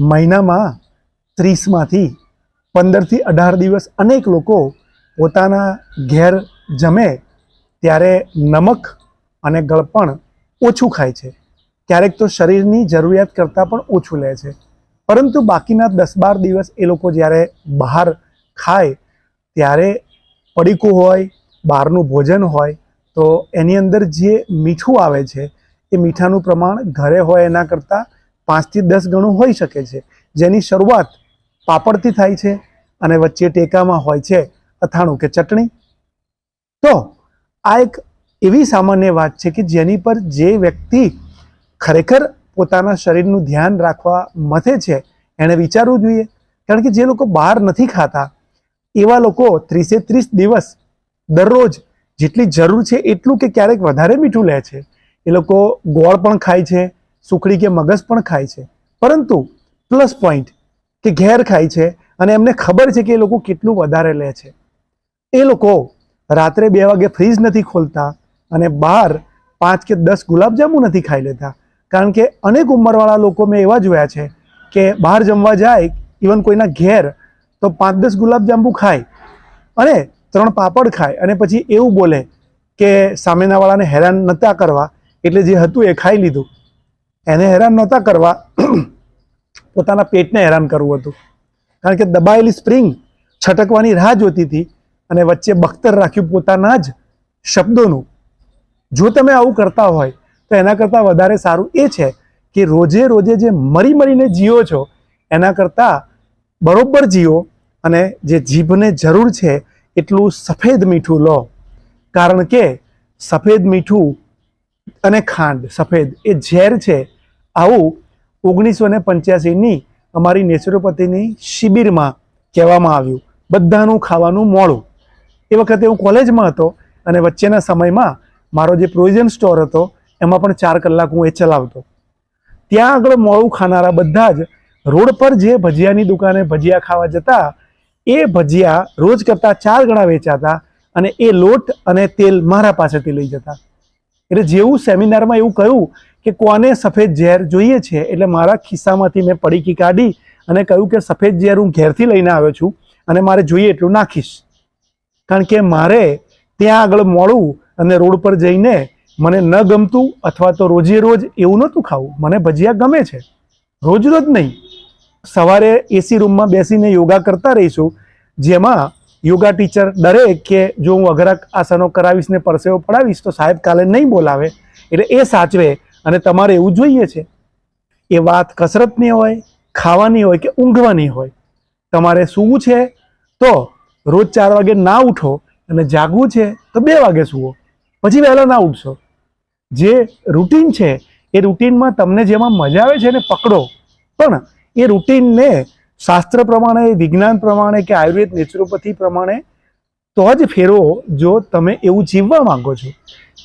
મહિનામાં ત્રીસમાંથી પંદરથી અઢાર દિવસ અનેક લોકો પોતાના ઘેર જમે ત્યારે નમક અને ગળપણ ઓછું ખાય છે. ક્યારેક તો શરીરની જરૂરિયાત કરતાં પણ ઓછું લે છે. પરંતુ બાકીના દસ બાર દિવસ એ લોકો જ્યારે બહાર ખાય ત્યારે પડીકું હોય, બહારનું ભોજન હોય, તો એની અંદર જે મીઠું આવે છે, એ મીઠાનું પ્રમાણ ઘરે હોય એના કરતાં પાંચથી દસ ગણું હોઈ શકે છે. જેની શરૂઆત પાપડથી થાય છે અને વચ્ચે ટેકામાં હોય છે અથાણું કે ચટણી. તો આ એક એવી સામાન્ય વાત છે કે જેની પર જે વ્યક્તિ ખરેખર પોતાના શરીરનું ધ્યાન રાખવા મથે છે, એણે વિચારવું જોઈએ. કારણ કે જે લોકો બહાર નથી ખાતા, એવા લોકો ત્રીસે ત્રીસ દિવસ દરરોજ જેટલી જરૂર છે એટલું કે ક્યારેક વધારે મીઠું લે છે. એ લોકો ગોળ પણ ખાય છે સુખડી કે મગજ પણ ખાય છે. પરંતુ પ્લસ પોઈન્ટ કે ઘેર ખાય છે અને એમને ખબર છે કે એ લોકો કેટલું વધારે લે છે. એ લોકો રાત્રે બે વાગે ફ્રીજ નથી ખોલતા અને બહાર પાંચ કે દસ ગુલાબજાંબુ નથી ખાઈ લેતા. કારણ કે અનેક ઉંમરવાળા લોકો મેં એવા જોયા છે કે બહાર જમવા જાય ઇવન કોઈના ઘેર, તો પાંચ દસ ગુલાબજાંબુ ખાય અને ત્રણ પાપડ ખાય અને પછી એવું બોલે કે સામેનાવાળાને હેરાન નહોતા કરવા, એટલે જે હતું એ ખાઈ લીધું. એને હેરાન નહોતા કરવા. પોતાના પેટને હેરાન કરવું હતું. કારણ કે દબાયેલી સ્પ્રિંગ છટકવાની રાહ જોતી હતી અને વચ્ચે બખ્તર રાખ્યું પોતાના જ શબ્દોનું. જો તમે આવું કરતા હોય, તો એના કરતાં વધારે સારું એ છે કે રોજે રોજે જે મરી મરીને જીવો છો, એના કરતાં બરોબર જીવો અને જે જીભને જરૂર છે, એટલું સફેદ મીઠું લો. કારણ કે સફેદ મીઠું અને ખાંડ, સફેદ, એ ઝેર છે. આવું ઓગણીસો ને પંચ્યાસીની અમારી નેચરોપેથીની શિબિરમાં કહેવામાં આવ્યું. બધાનું ખાવાનું મોડું. એ વખતે હું કોલેજમાં હતો અને વચ્ચેના સમયમાં મારો જે પ્રોવિઝન સ્ટોર હતો, એમાં પણ ચાર કલાક હું એ ચલાવતો. ત્યાં આગળ મોડું ખાનારા બધા જ રોડ પર જે ભજીયાની દુકાને ભજીયા ખાવા જતા, એ ભજીયા રોજ કરતાં ચાર ગણા વેચાતા અને એ લોટ અને તેલ મારા પાસેથી લઈ જતા. એટલે જેવું સેમિનારમાં એવું કહ્યું કે કોને સફેદ ઝેર જોઈએ છે, એટલે મારા ખિસ્સામાંથી મેં પડીકી કાઢી અને કહ્યું કે સફેદ ઝેર હું ઘેરથી લઈને આવ્યો છું અને મારે જોઈએ એટલું નાખીશ. કારણ કે મારે ત્યાં આગળ મોડું અને રોડ પર જઈને મને ન ગમતું અથવા તો રોજે રોજ એવું નહોતું ખાવું. મને ભજીયા ગમે છે. રોજ રોજ નહીં. સવારે એસી રૂમમાં બેસીને યોગા કરતા રહીશું, જેમાં યોગા ટીચર ડરે કે જો હું અઘરા આસનો કરાવીશ ને પરસેવો પડાવીશ, તો સાહેબ કાલે નહીં બોલાવે. એટલે એ સાચવે અને તમારે એવું જોઈએ છે. એ વાત કસરતની હોય, ખાવાની હોય કે ઊંઘવાની હોય. તમારે સૂવું છે તો રોજ ચાર વાગે ના ઉઠો અને જાગવું છે તો બે વાગે સૂવો. પછી વહેલા ના ઉઠશો. જે રૂટીન છે, એ રૂટીનમાં તમને જેમાં મજા આવે છે એને પકડો. પણ એ રૂટીનને શાસ્ત્ર પ્રમાણે, વિજ્ઞાન પ્રમાણે કે આયુર્વેદ નેચરોપથી પ્રમાણે, તો જ ફેરવો જો તમે એવું જીવવા માંગો છો.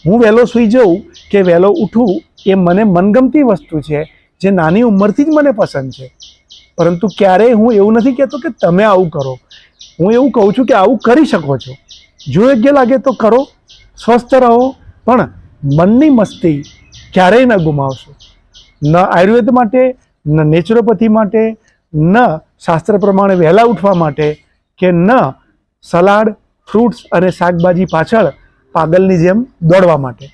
હું વહેલો સૂઈ જાઉં કે વહેલો ઉઠું એ મને મનગમતી વસ્તુ છે, જે નાની ઉંમરથી જ મને પસંદ છે. પરંતુ ક્યારેય હું એવું નથી કહેતો કે તમે આવું કરો. હું એવું કહું છું કે આવું કરી શકો છો. જો યોગ્ય લાગે તો કરો. સ્વસ્થ રહો. પણ મનની મસ્તી ક્યારેય ન ગુમાવશો. ન આયુર્વેદ માટે, ન નેચરોપથી માટે, ન શાસ્ત્ર પ્રમાણે વહેલા ઉઠવા માટે કે ન સલાડ, ફ્રૂટ્સ અને શાકભાજી પાછળ પાગલની જેમ દોડવા માટે.